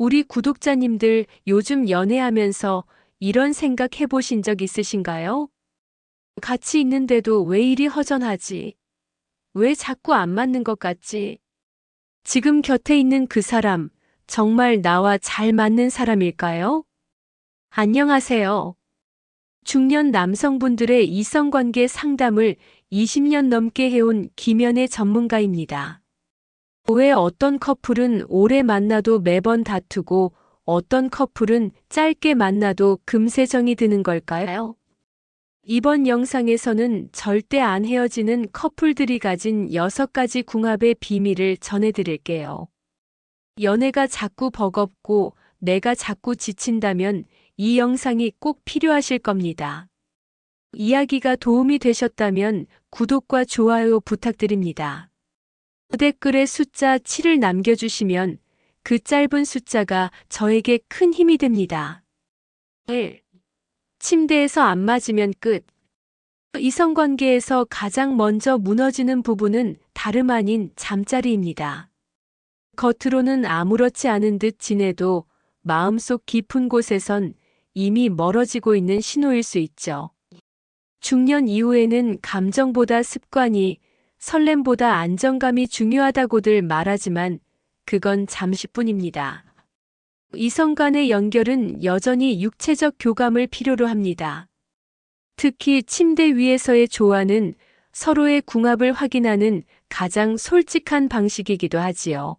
우리 구독자님들 요즘 연애하면서 이런 생각 해보신 적 있으신가요? 같이 있는데도 왜 이리 허전하지? 왜 자꾸 안 맞는 것 같지? 지금 곁에 있는 그 사람, 정말 나와 잘 맞는 사람일까요? 안녕하세요. 중년 남성분들의 이성관계 상담을 20년 넘게 해온 김연의 전문가입니다. 왜 어떤 커플은 오래 만나도 매번 다투고 어떤 커플은 짧게 만나도 금세 정이 드는 걸까요? 이번 영상에서는 절대 안 헤어지는 커플들이 가진 6가지 궁합의 비밀을 전해드릴게요. 연애가 자꾸 버겁고 내가 자꾸 지친다면 이 영상이 꼭 필요하실 겁니다. 이야기가 도움이 되셨다면 구독과 좋아요 부탁드립니다. 댓글에 숫자 7을 남겨주시면 그 짧은 숫자가 저에게 큰 힘이 됩니다. 1. 침대에서 안 맞으면 끝. 이성관계에서 가장 먼저 무너지는 부분은 다름 아닌 잠자리입니다. 겉으로는 아무렇지 않은 듯 지내도 마음속 깊은 곳에선 이미 멀어지고 있는 신호일 수 있죠. 중년 이후에는 감정보다 습관이 설렘보다 안정감이 중요하다고들 말하지만 그건 잠시뿐입니다. 이성 간의 연결은 여전히 육체적 교감을 필요로 합니다. 특히 침대 위에서의 조화는 서로의 궁합을 확인하는 가장 솔직한 방식이기도 하지요.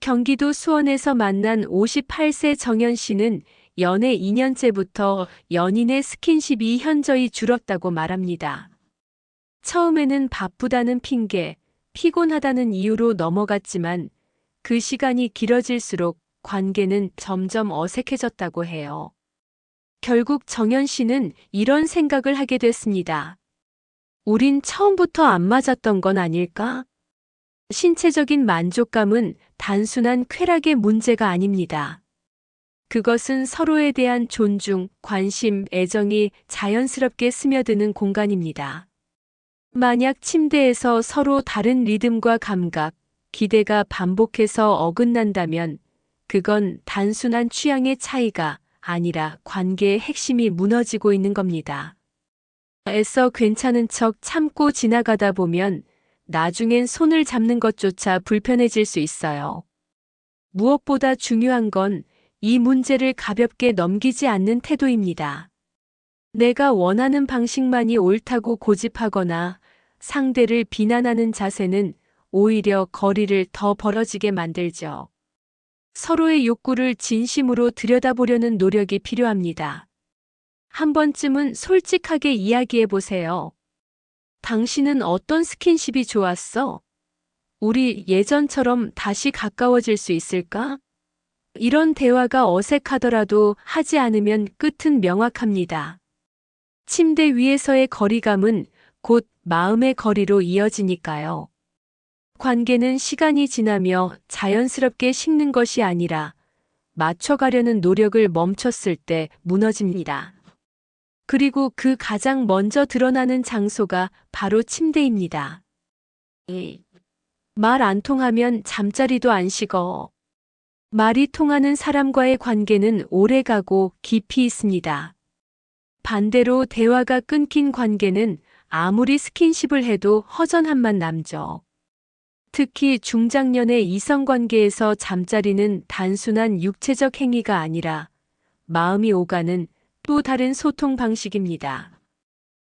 경기도 수원에서 만난 58세 정현 씨는 연애 2년째부터 연인의 스킨십이 현저히 줄었다고 말합니다. 처음에는 바쁘다는 핑계, 피곤하다는 이유로 넘어갔지만 그 시간이 길어질수록 관계는 점점 어색해졌다고 해요. 결국 정현 씨는 이런 생각을 하게 됐습니다. 우린 처음부터 안 맞았던 건 아닐까? 신체적인 만족감은 단순한 쾌락의 문제가 아닙니다. 그것은 서로에 대한 존중, 관심, 애정이 자연스럽게 스며드는 공간입니다. 만약 침대에서 서로 다른 리듬과 감각, 기대가 반복해서 어긋난다면 그건 단순한 취향의 차이가 아니라 관계의 핵심이 무너지고 있는 겁니다. 애써 괜찮은 척 참고 지나가다 보면 나중엔 손을 잡는 것조차 불편해질 수 있어요. 무엇보다 중요한 건 이 문제를 가볍게 넘기지 않는 태도입니다. 내가 원하는 방식만이 옳다고 고집하거나 상대를 비난하는 자세는 오히려 거리를 더 벌어지게 만들죠. 서로의 욕구를 진심으로 들여다보려는 노력이 필요합니다. 한 번쯤은 솔직하게 이야기해 보세요. 당신은 어떤 스킨십이 좋았어? 우리 예전처럼 다시 가까워질 수 있을까? 이런 대화가 어색하더라도 하지 않으면 끝은 명확합니다. 침대 위에서의 거리감은 곧 마음의 거리로 이어지니까요. 관계는 시간이 지나며 자연스럽게 식는 것이 아니라 맞춰가려는 노력을 멈췄을 때 무너집니다. 그리고 그 가장 먼저 드러나는 장소가 바로 침대입니다. 말 안 통하면 잠자리도 안 식어. 말이 통하는 사람과의 관계는 오래 가고 깊이 있습니다. 반대로 대화가 끊긴 관계는 아무리 스킨십을 해도 허전함만 남죠. 특히 중장년의 이성관계에서 잠자리는 단순한 육체적 행위가 아니라 마음이 오가는 또 다른 소통 방식입니다.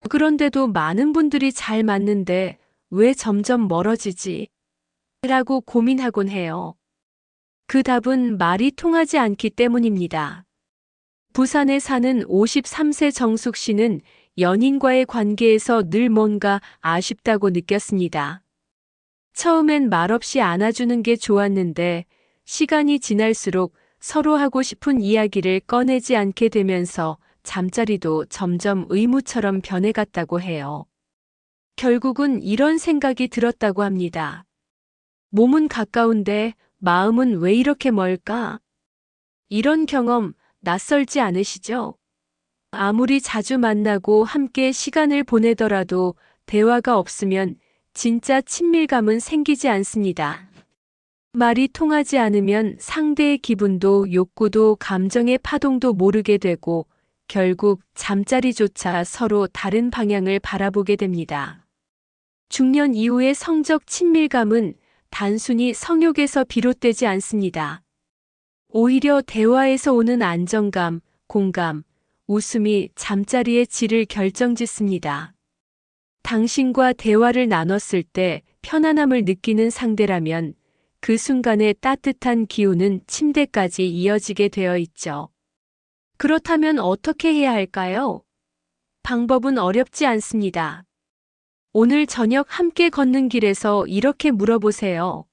그런데도 많은 분들이 잘 맞는데 왜 점점 멀어지지? 라고 고민하곤 해요. 그 답은 말이 통하지 않기 때문입니다. 부산에 사는 53세 정숙 씨는 연인과의 관계에서 늘 뭔가 아쉽다고 느꼈습니다. 처음엔 말없이 안아주는 게 좋았는데 시간이 지날수록 서로 하고 싶은 이야기를 꺼내지 않게 되면서 잠자리도 점점 의무처럼 변해갔다고 해요. 결국은 이런 생각이 들었다고 합니다. 몸은 가까운데 마음은 왜 이렇게 멀까? 이런 경험 낯설지 않으시죠? 아무리 자주 만나고 함께 시간을 보내더라도 대화가 없으면 진짜 친밀감은 생기지 않습니다. 말이 통하지 않으면 상대의 기분도 욕구도 감정의 파동도 모르게 되고 결국 잠자리조차 서로 다른 방향을 바라보게 됩니다. 중년 이후의 성적 친밀감은 단순히 성욕에서 비롯되지 않습니다. 오히려 대화에서 오는 안정감, 공감, 웃음이 잠자리의 질을 결정짓습니다. 당신과 대화를 나눴을 때 편안함을 느끼는 상대라면 그 순간의 따뜻한 기운은 침대까지 이어지게 되어 있죠. 그렇다면 어떻게 해야 할까요? 방법은 어렵지 않습니다. 오늘 저녁 함께 걷는 길에서 이렇게 물어보세요.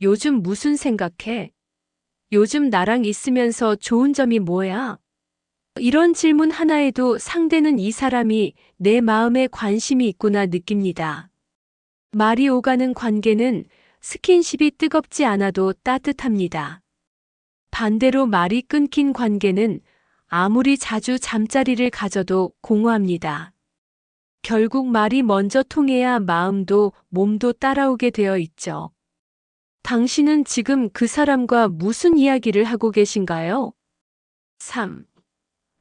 요즘 무슨 생각해? 요즘 나랑 있으면서 좋은 점이 뭐야? 이런 질문 하나에도 상대는 이 사람이 내 마음에 관심이 있구나 느낍니다. 말이 오가는 관계는 스킨십이 뜨겁지 않아도 따뜻합니다. 반대로 말이 끊긴 관계는 아무리 자주 잠자리를 가져도 공허합니다. 결국 말이 먼저 통해야 마음도 몸도 따라오게 되어 있죠. 당신은 지금 그 사람과 무슨 이야기를 하고 계신가요? 3.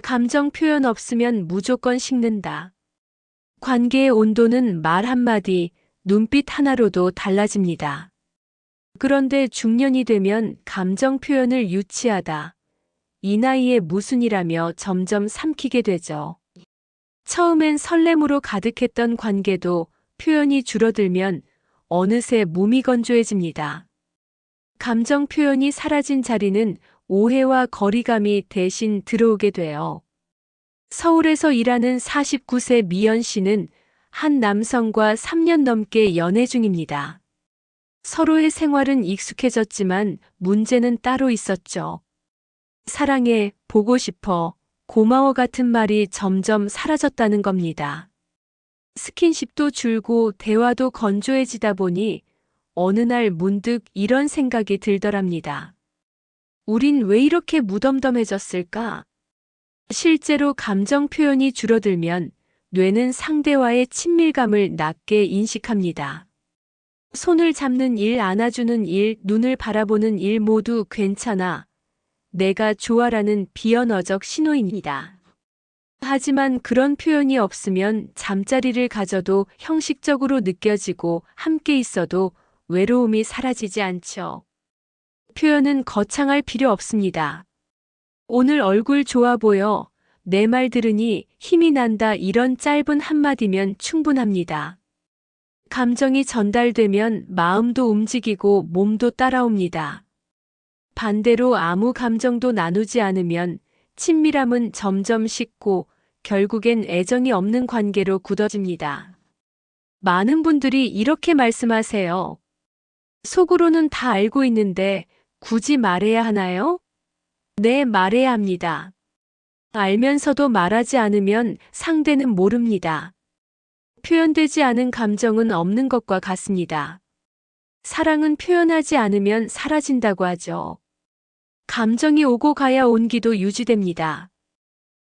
감정 표현 없으면 무조건 식는다. 관계의 온도는 말 한마디, 눈빛 하나로도 달라집니다. 그런데 중년이 되면 감정 표현을 유치하다. 이 나이에 무슨 이라며 점점 삼키게 되죠. 처음엔 설렘으로 가득했던 관계도 표현이 줄어들면 어느새 몸이 건조해집니다. 감정 표현이 사라진 자리는 오해와 거리감이 대신 들어오게 돼요. 서울에서 일하는 49세 미연 씨는 한 남성과 3년 넘게 연애 중입니다. 서로의 생활은 익숙해졌지만 문제는 따로 있었죠. 사랑해, 보고 싶어, 고마워 같은 말이 점점 사라졌다는 겁니다. 스킨십도 줄고 대화도 건조해지다 보니 어느 날 문득 이런 생각이 들더랍니다. 우린 왜 이렇게 무덤덤해졌을까? 실제로 감정 표현이 줄어들면 뇌는 상대와의 친밀감을 낮게 인식합니다. 손을 잡는 일, 안아주는 일, 눈을 바라보는 일 모두 괜찮아. 내가 좋아라는 비언어적 신호입니다. 하지만 그런 표현이 없으면 잠자리를 가져도 형식적으로 느껴지고 함께 있어도 외로움이 사라지지 않죠. 표현은 거창할 필요 없습니다. 오늘 얼굴 좋아 보여. 내 말 들으니 힘이 난다 이런 짧은 한마디면 충분합니다. 감정이 전달되면 마음도 움직이고 몸도 따라옵니다. 반대로 아무 감정도 나누지 않으면 친밀함은 점점 식고 결국엔 애정이 없는 관계로 굳어집니다. 많은 분들이 이렇게 말씀하세요. 속으로는 다 알고 있는데 굳이 말해야 하나요? 네, 말해야 합니다. 알면서도 말하지 않으면 상대는 모릅니다. 표현되지 않은 감정은 없는 것과 같습니다. 사랑은 표현하지 않으면 사라진다고 하죠. 감정이 오고 가야 온기도 유지됩니다.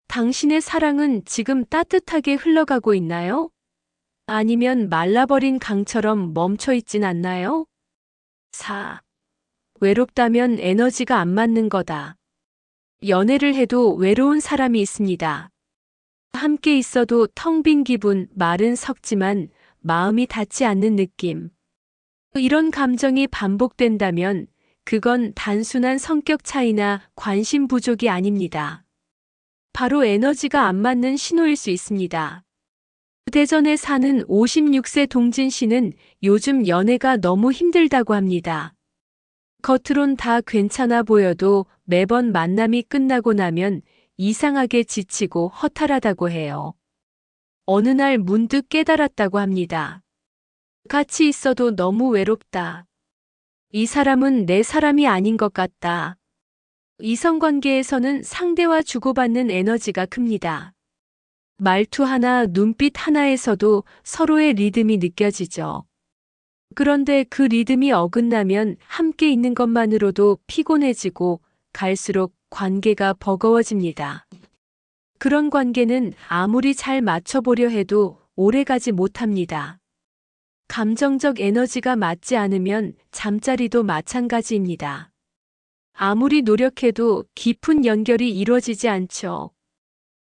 당신의 사랑은 지금 따뜻하게 흘러가고 있나요? 아니면 말라버린 강처럼 멈춰 있진 않나요? 4. 외롭다면 에너지가 안 맞는 거다. 연애를 해도 외로운 사람이 있습니다. 함께 있어도 텅 빈 기분, 말은 섞지만 마음이 닿지 않는 느낌. 이런 감정이 반복된다면 그건 단순한 성격 차이나 관심 부족이 아닙니다. 바로 에너지가 안 맞는 신호일 수 있습니다. 대전에 사는 56세 동진 씨는 요즘 연애가 너무 힘들다고 합니다. 겉으론 다 괜찮아 보여도 매번 만남이 끝나고 나면 이상하게 지치고 허탈하다고 해요. 어느 날 문득 깨달았다고 합니다. 같이 있어도 너무 외롭다. 이 사람은 내 사람이 아닌 것 같다. 이성관계에서는 상대와 주고받는 에너지가 큽니다. 말투 하나, 눈빛 하나에서도 서로의 리듬이 느껴지죠. 그런데 그 리듬이 어긋나면 함께 있는 것만으로도 피곤해지고 갈수록 관계가 버거워집니다. 그런 관계는 아무리 잘 맞춰보려 해도 오래 가지 못합니다. 감정적 에너지가 맞지 않으면 잠자리도 마찬가지입니다. 아무리 노력해도 깊은 연결이 이루어지지 않죠.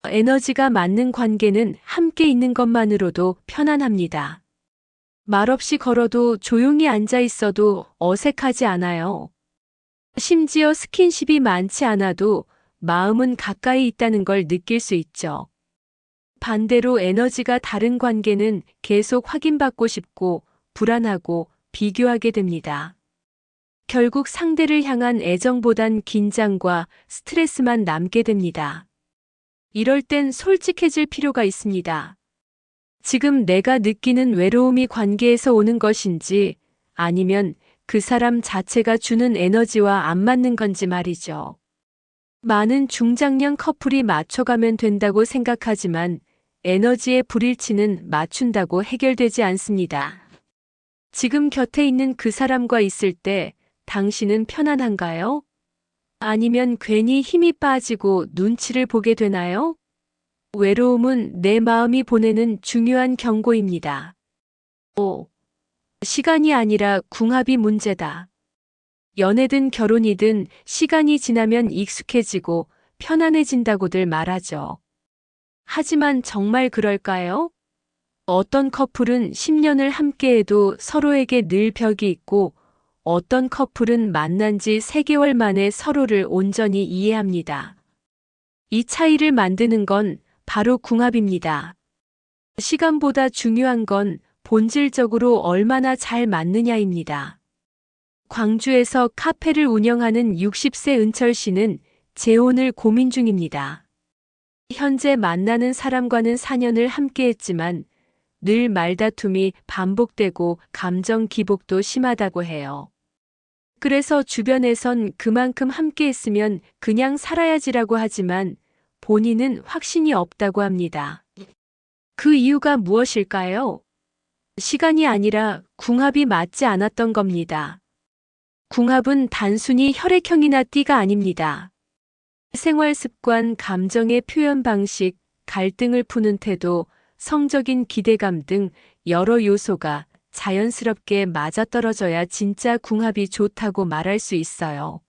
에너지가 맞는 관계는 함께 있는 것만으로도 편안합니다. 말없이 걸어도 조용히 앉아 있어도 어색하지 않아요. 심지어 스킨십이 많지 않아도 마음은 가까이 있다는 걸 느낄 수 있죠. 반대로 에너지가 다른 관계는 계속 확인받고 싶고 불안하고 비교하게 됩니다. 결국 상대를 향한 애정보단 긴장과 스트레스만 남게 됩니다. 이럴 땐 솔직해질 필요가 있습니다. 지금 내가 느끼는 외로움이 관계에서 오는 것인지 아니면 그 사람 자체가 주는 에너지와 안 맞는 건지 말이죠. 많은 중장년 커플이 맞춰가면 된다고 생각하지만 에너지의 불일치는 맞춘다고 해결되지 않습니다. 지금 곁에 있는 그 사람과 있을 때 당신은 편안한가요? 아니면 괜히 힘이 빠지고 눈치를 보게 되나요? 외로움은 내 마음이 보내는 중요한 경고입니다. 5. 시간이 아니라 궁합이 문제다. 연애든 결혼이든 시간이 지나면 익숙해지고 편안해진다고들 말하죠. 하지만 정말 그럴까요? 어떤 커플은 10년을 함께해도 서로에게 늘 벽이 있고 어떤 커플은 만난 지 3개월 만에 서로를 온전히 이해합니다. 이 차이를 만드는 건 바로 궁합입니다. 시간보다 중요한 건 본질적으로 얼마나 잘 맞느냐입니다. 광주에서 카페를 운영하는 60세 은철 씨는 재혼을 고민 중입니다. 현재 만나는 사람과는 4년을 함께 했지만 늘 말다툼이 반복되고 감정 기복도 심하다고 해요. 그래서 주변에선 그만큼 함께 했으면 그냥 살아야지라고 하지만 본인은 확신이 없다고 합니다. 그 이유가 무엇일까요? 시간이 아니라 궁합이 맞지 않았던 겁니다. 궁합은 단순히 혈액형이나 띠가 아닙니다. 생활 습관, 감정의 표현 방식, 갈등을 푸는 태도, 성적인 기대감 등 여러 요소가 자연스럽게 맞아떨어져야 진짜 궁합이 좋다고 말할 수 있어요.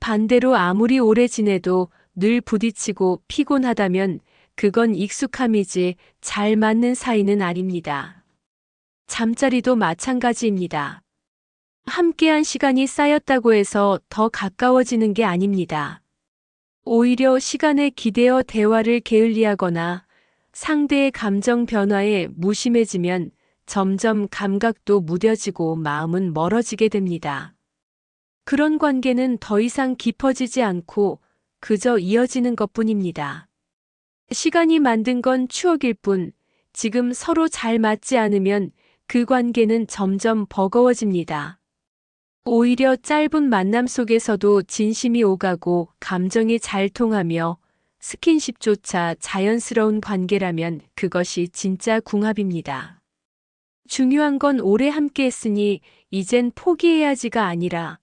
반대로 아무리 오래 지내도 늘 부딪히고 피곤하다면 그건 익숙함이지 잘 맞는 사이는 아닙니다. 잠자리도 마찬가지입니다. 함께한 시간이 쌓였다고 해서 더 가까워지는 게 아닙니다. 오히려 시간에 기대어 대화를 게을리하거나 상대의 감정 변화에 무심해지면 점점 감각도 무뎌지고 마음은 멀어지게 됩니다. 그런 관계는 더 이상 깊어지지 않고 그저 이어지는 것 뿐입니다. 시간이 만든 건 추억일 뿐, 지금 서로 잘 맞지 않으면 그 관계는 점점 버거워집니다. 오히려 짧은 만남 속에서도 진심이 오가고 감정이 잘 통하며 스킨십조차 자연스러운 관계라면 그것이 진짜 궁합입니다. 중요한 건 오래 함께 했으니 이젠 포기해야지가 아니라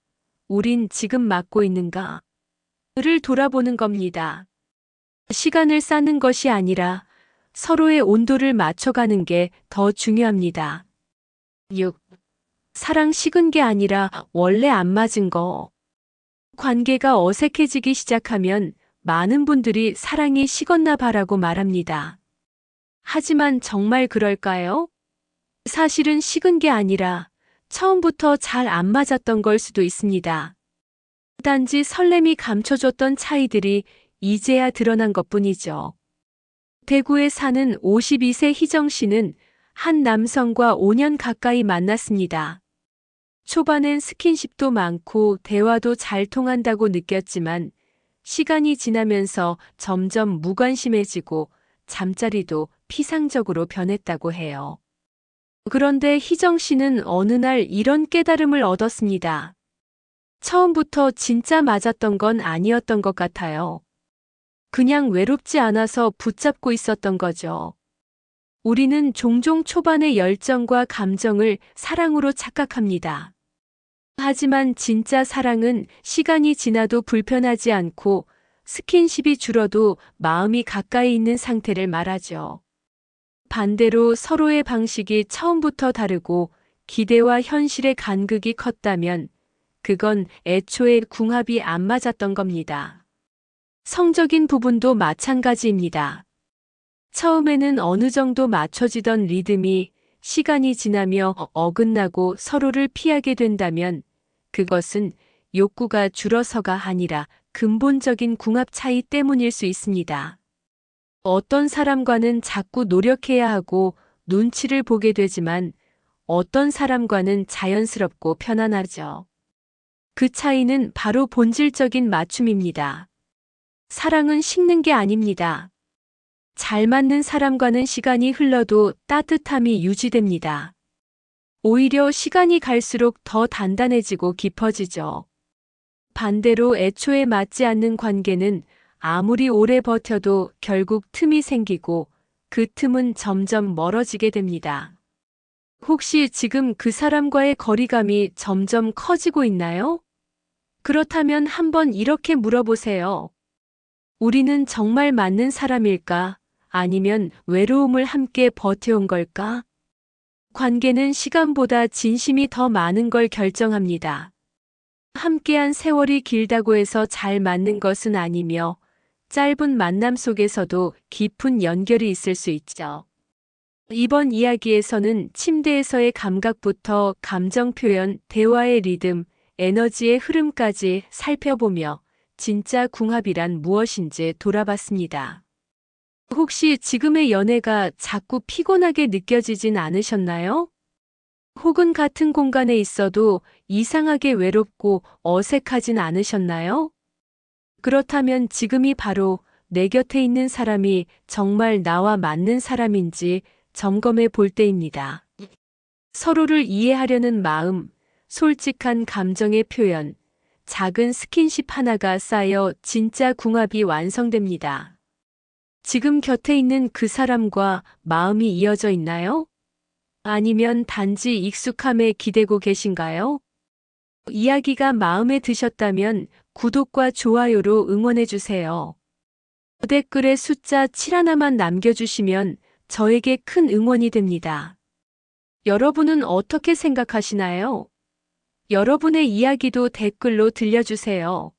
우린 지금 맞고 있는가? 를 돌아보는 겁니다. 시간을 쌓는 것이 아니라 서로의 온도를 맞춰가는 게 더 중요합니다. 6. 사랑 식은 게 아니라 원래 안 맞은 거. 관계가 어색해지기 시작하면 많은 분들이 사랑이 식었나 봐라고 말합니다. 하지만 정말 그럴까요? 사실은 식은 게 아니라 처음부터 잘 안 맞았던 걸 수도 있습니다. 단지 설렘이 감춰줬던 차이들이 이제야 드러난 것 뿐이죠. 대구에 사는 52세 희정 씨는 한 남성과 5년 가까이 만났습니다. 초반엔 스킨십도 많고 대화도 잘 통한다고 느꼈지만 시간이 지나면서 점점 무관심해지고 잠자리도 피상적으로 변했다고 해요. 그런데 희정 씨는 어느 날 이런 깨달음을 얻었습니다. 처음부터 진짜 맞았던 건 아니었던 것 같아요. 그냥 외롭지 않아서 붙잡고 있었던 거죠. 우리는 종종 초반의 열정과 감정을 사랑으로 착각합니다. 하지만 진짜 사랑은 시간이 지나도 불편하지 않고 스킨십이 줄어도 마음이 가까이 있는 상태를 말하죠. 반대로 서로의 방식이 처음부터 다르고 기대와 현실의 간극이 컸다면 그건 애초에 궁합이 안 맞았던 겁니다. 성적인 부분도 마찬가지입니다. 처음에는 어느 정도 맞춰지던 리듬이 시간이 지나며 어긋나고 서로를 피하게 된다면 그것은 욕구가 줄어서가 아니라 근본적인 궁합 차이 때문일 수 있습니다. 어떤 사람과는 자꾸 노력해야 하고 눈치를 보게 되지만 어떤 사람과는 자연스럽고 편안하죠. 그 차이는 바로 본질적인 맞춤입니다. 사랑은 식는 게 아닙니다. 잘 맞는 사람과는 시간이 흘러도 따뜻함이 유지됩니다. 오히려 시간이 갈수록 더 단단해지고 깊어지죠. 반대로 애초에 맞지 않는 관계는 아무리 오래 버텨도 결국 틈이 생기고 그 틈은 점점 멀어지게 됩니다. 혹시 지금 그 사람과의 거리감이 점점 커지고 있나요? 그렇다면 한번 이렇게 물어보세요. 우리는 정말 맞는 사람일까? 아니면 외로움을 함께 버텨온 걸까? 관계는 시간보다 진심이 더 많은 걸 결정합니다. 함께한 세월이 길다고 해서 잘 맞는 것은 아니며 짧은 만남 속에서도 깊은 연결이 있을 수 있죠. 이번 이야기에서는 침대에서의 감각부터 감정 표현, 대화의 리듬, 에너지의 흐름까지 살펴보며 진짜 궁합이란 무엇인지 돌아봤습니다. 혹시 지금의 연애가 자꾸 피곤하게 느껴지진 않으셨나요? 혹은 같은 공간에 있어도 이상하게 외롭고 어색하진 않으셨나요? 그렇다면 지금이 바로 내 곁에 있는 사람이 정말 나와 맞는 사람인지 점검해 볼 때입니다. 서로를 이해하려는 마음, 솔직한 감정의 표현, 작은 스킨십 하나가 쌓여 진짜 궁합이 완성됩니다. 지금 곁에 있는 그 사람과 마음이 이어져 있나요? 아니면 단지 익숙함에 기대고 계신가요? 이야기가 마음에 드셨다면 구독과 좋아요로 응원해주세요. 댓글에 숫자 7 하나만 남겨주시면 저에게 큰 응원이 됩니다. 여러분은 어떻게 생각하시나요? 여러분의 이야기도 댓글로 들려주세요.